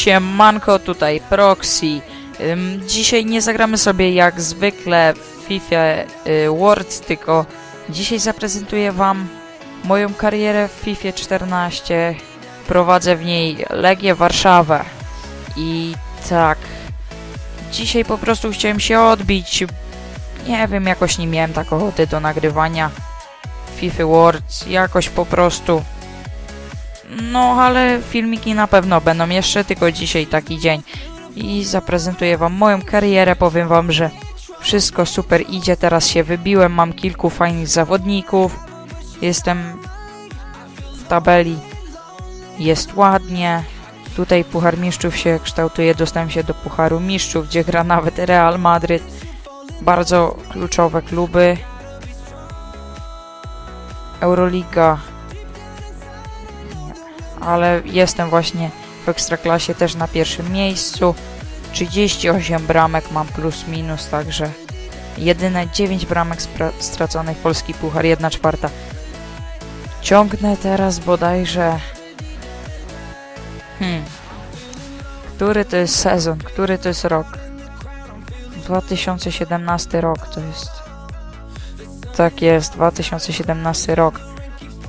Siemanko, tutaj Proxy. Dzisiaj nie zagramy sobie jak zwykle w FIFA y, Worlds, tylko dzisiaj zaprezentuję wam moją karierę w FIFA 14. Prowadzę w niej Legię Warszawę. I tak, dzisiaj po prostu chciałem się odbić. Nie wiem, jakoś nie miałem tak ochoty do nagrywania FIFA Worlds. Jakoś po prostu no, ale filmiki na pewno będą jeszcze, tylko dzisiaj taki dzień. I zaprezentuję wam moją karierę, powiem wam, że wszystko super idzie, teraz się wybiłem, mam kilku fajnych zawodników. Jestem w tabeli, jest ładnie. Tutaj Puchar Mistrzów się kształtuje, dostałem się do Pucharu Mistrzów, gdzie gra nawet Real Madryt. Bardzo kluczowe kluby. Euroliga ale jestem właśnie w Ekstraklasie też na pierwszym miejscu. 38 bramek mam plus minus, także jedyne 9 bramek straconych Polski Puchar, 1 czwarta. Ciągnę teraz bodajże... Hmm. Który to jest sezon? Który to jest rok? 2017 rok to jest. Tak jest, 2017 rok.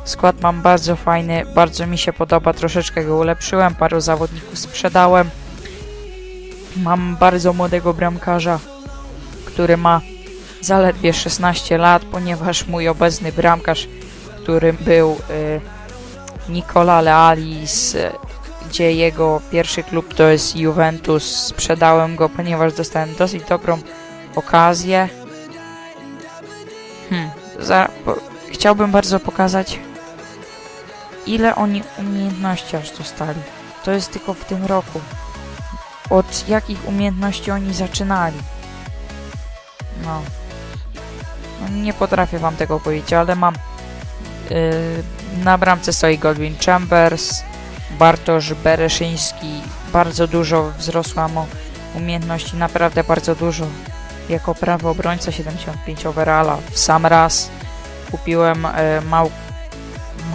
Skład mam bardzo fajny, bardzo mi się podoba, troszeczkę go ulepszyłem, paru zawodników sprzedałem. Mam bardzo młodego bramkarza, który ma zaledwie 16 lat, ponieważ mój obecny bramkarz, którym był y, Nicola Lealis, y, gdzie jego pierwszy klub to jest Juventus, sprzedałem go, ponieważ dostałem dosyć dobrą okazję. Hmm, za, chciałbym bardzo pokazać ile oni umiejętności aż dostali. To jest tylko w tym roku. Od jakich umiejętności oni zaczynali. No. no nie potrafię wam tego powiedzieć, ale mam yy, na bramce stoi Godwin Chambers, Bartosz Bereszyński. Bardzo dużo wzrosła mu umiejętności, naprawdę bardzo dużo. Jako prawy obrońca 75 overalla w sam raz kupiłem yy,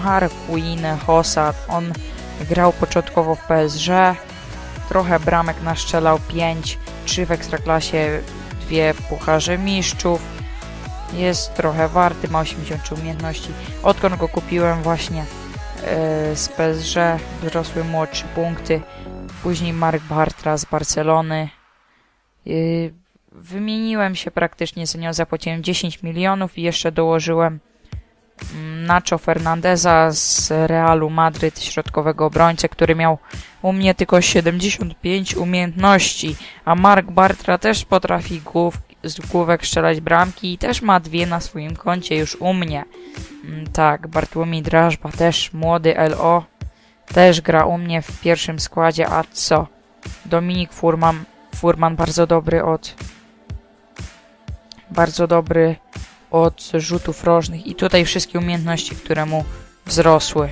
Marquin Hossad. On grał początkowo w PSG, trochę bramek naszczelał 5, 3 w Ekstraklasie, dwie Pucharze Mistrzów. Jest trochę warty, ma 80 umiejętności. Odkąd go kupiłem właśnie yy, z PSG, wzrosły mu o 3 punkty. Później Mark Bartra z Barcelony. Yy, wymieniłem się praktycznie za nią, zapłaciłem 10 milionów i jeszcze dołożyłem Nacho Fernandeza z Realu Madryt, środkowego obrońcę, który miał u mnie tylko 75 umiejętności, a Mark Bartra też potrafi głów, z główek strzelać bramki i też ma dwie na swoim koncie już u mnie. Mm, Tak, Bartłomiej Drażba też młody LO, też gra u mnie w pierwszym składzie, a co? Dominik Furman, Furman bardzo dobry od bardzo dobry od rzutów rożnych i tutaj wszystkie umiejętności, które mu wzrosły.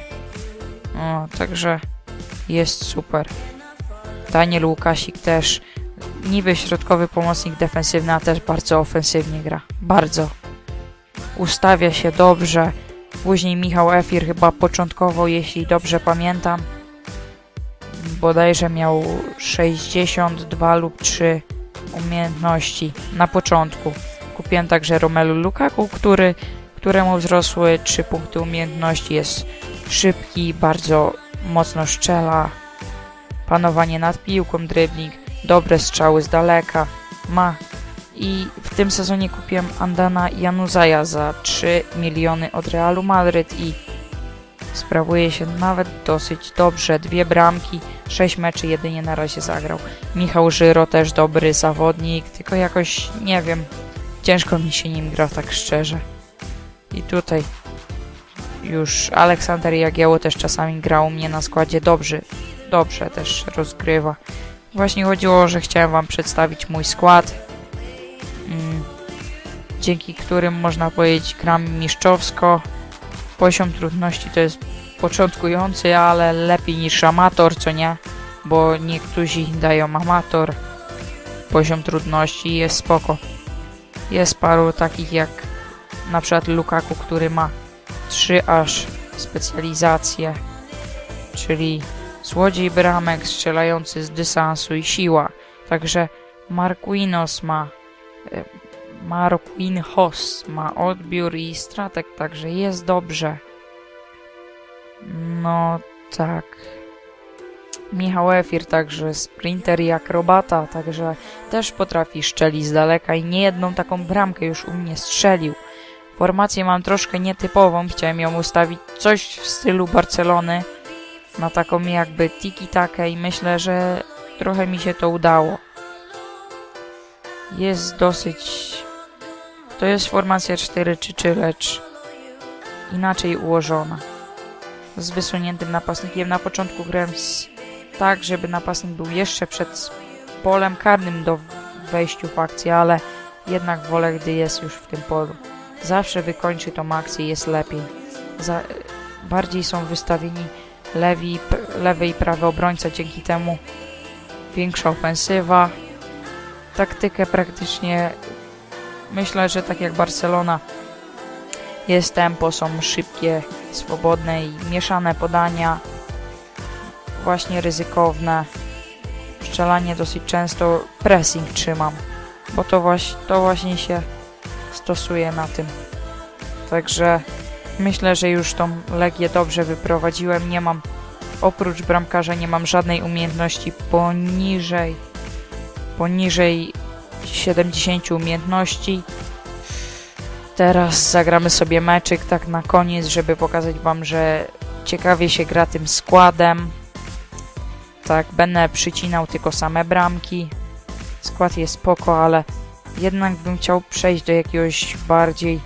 Także jest super. Daniel Łukasik też niby środkowy pomocnik defensywny, a też bardzo ofensywnie gra. Bardzo. Ustawia się dobrze. Później Michał Efir chyba początkowo, jeśli dobrze pamiętam, bodajże miał 62 lub 3 umiejętności na początku. Kupiłem także Romelu Lukaku, który, któremu wzrosły 3 punkty umiejętności. Jest szybki, bardzo mocno strzela, panowanie nad piłką, dribbling, dobre strzały z daleka ma. I w tym sezonie kupiłem Andana Januzaja za 3 miliony od Realu Madryt i sprawuje się nawet dosyć dobrze. Dwie bramki, 6 meczy jedynie na razie zagrał. Michał Żyro też dobry zawodnik, tylko jakoś nie wiem, Ciężko mi się nim gra, tak szczerze. I tutaj już Aleksander Jagieło też czasami grał u mnie na składzie. Dobrze, dobrze też rozgrywa. Właśnie chodziło, że chciałem wam przedstawić mój skład, mm, dzięki którym można powiedzieć gram mistrzowsko. Poziom trudności to jest początkujący, ale lepiej niż amator, co nie? Bo niektórzy dają amator. Poziom trudności jest spoko. Jest paru takich jak na przykład Lukaku, który ma 3 aż specjalizacje, czyli Złodziej bramek strzelający z dystansu i siła. Także Marquinos ma e, Marquinhos ma odbiór i stratek, także jest dobrze. No tak. Michał Efir także sprinter i akrobata, także też potrafi szczelić z daleka i niejedną taką bramkę już u mnie strzelił. Formację mam troszkę nietypową, chciałem ją ustawić coś w stylu Barcelony, na taką jakby tiki-takę i myślę, że trochę mi się to udało. Jest dosyć... To jest formacja 4-3-3, lecz inaczej ułożona. Z wysuniętym napastnikiem. Na początku grałem z... tak, żeby napastnik był jeszcze przed polem karnym do wejściu w akcję, ale jednak wolę, gdy jest już w tym polu. Zawsze wykończy tą akcję, jest lepiej. Za... Bardziej są wystawieni lewi, lewy i prawy obrońca, dzięki temu większa ofensywa. Taktykę praktycznie myślę, że tak jak Barcelona jest tempo, są szybkie, swobodne i mieszane podania, właśnie ryzykowne. Strzelanie dosyć często, pressing trzymam, bo to właśnie, to właśnie się stosuje na tym. Także Myślę, że już tą Legię dobrze wyprowadziłem. Nie mam, oprócz bramkarza, nie mam żadnej umiejętności poniżej, poniżej 70 umiejętności. Teraz zagramy sobie meczyk tak na koniec, żeby pokazać Wam, że ciekawie się gra tym składem. Tak, będę przycinał tylko same bramki. Skład jest spoko, ale jednak bym chciał przejść do jakiegoś bardziej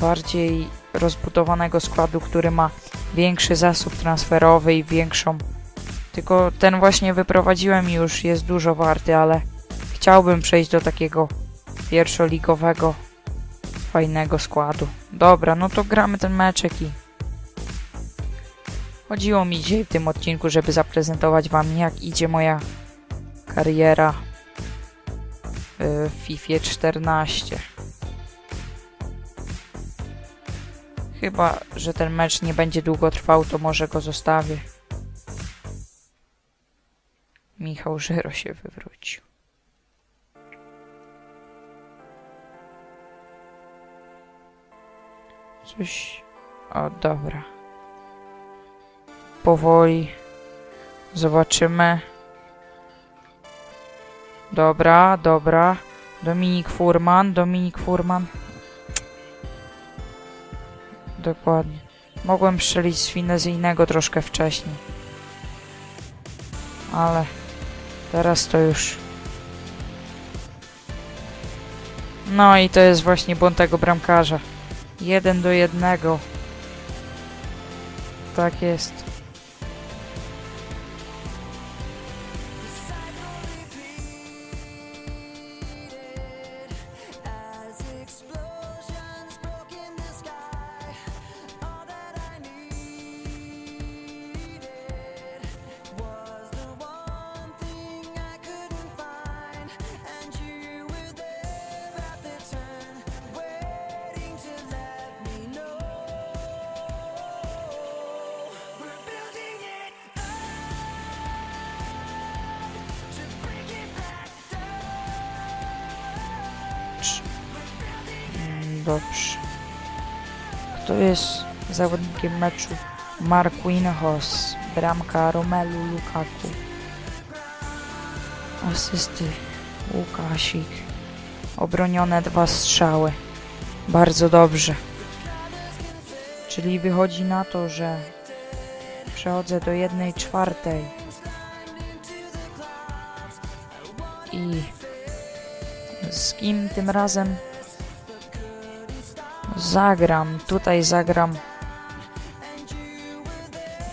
bardziej rozbudowanego składu, który ma większy zasób transferowy i większą. Tylko ten właśnie wyprowadziłem i już jest dużo warty, ale chciałbym przejść do takiego pierwszoligowego, fajnego składu. Dobra, no to gramy ten meczek i chodziło mi dzisiaj w tym odcinku, żeby zaprezentować wam jak idzie moja kariera y, w FIFA 14. Chyba, że ten mecz nie będzie długo trwał, to może go zostawię. Michał Żyro się wywrócił. Coś... O, dobra. Powoli. Zobaczymy. Dobra, dobra. Dominik Furman, Dominik Furman. Dokładnie. Mogłem strzelić z finezyjnego troszkę wcześniej. Ale teraz to już. No i to jest właśnie błąd tego bramkarza. Jeden do jednego. Tak jest. Dobrze. Kto jest zawodnikiem meczu? Marquinhos, bramka Romelu Lukaku. Asysty Łukasik. Obronione dwa strzały. Bardzo dobrze. Czyli wychodzi na to, że przechodzę do jednej czwartej. I z kim tym razem zagram? Tutaj zagram.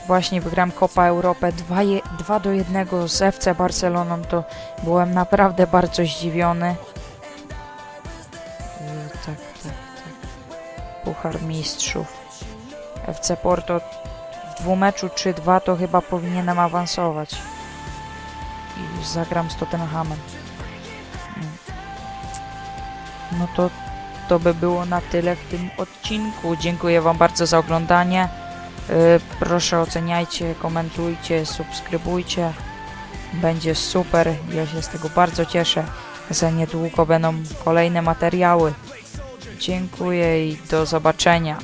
Właśnie wygram Copa Europę 2, je, 2 do 1 z FC Barceloną. To byłem naprawdę bardzo zdziwiony. Yy, tak, tak, tak. Puchar Mistrzów. FC Porto w dwumeczu 3-2 to chyba powinienem awansować. I zagram z Tottenhamem. Mm. No to to by było na tyle w tym odcinku. Dziękuję Wam bardzo za oglądanie. proszę oceniajcie, komentujcie, subskrybujcie. Będzie super, ja się z tego bardzo cieszę. Za niedługo będą kolejne materiały. Dziękuję i do zobaczenia.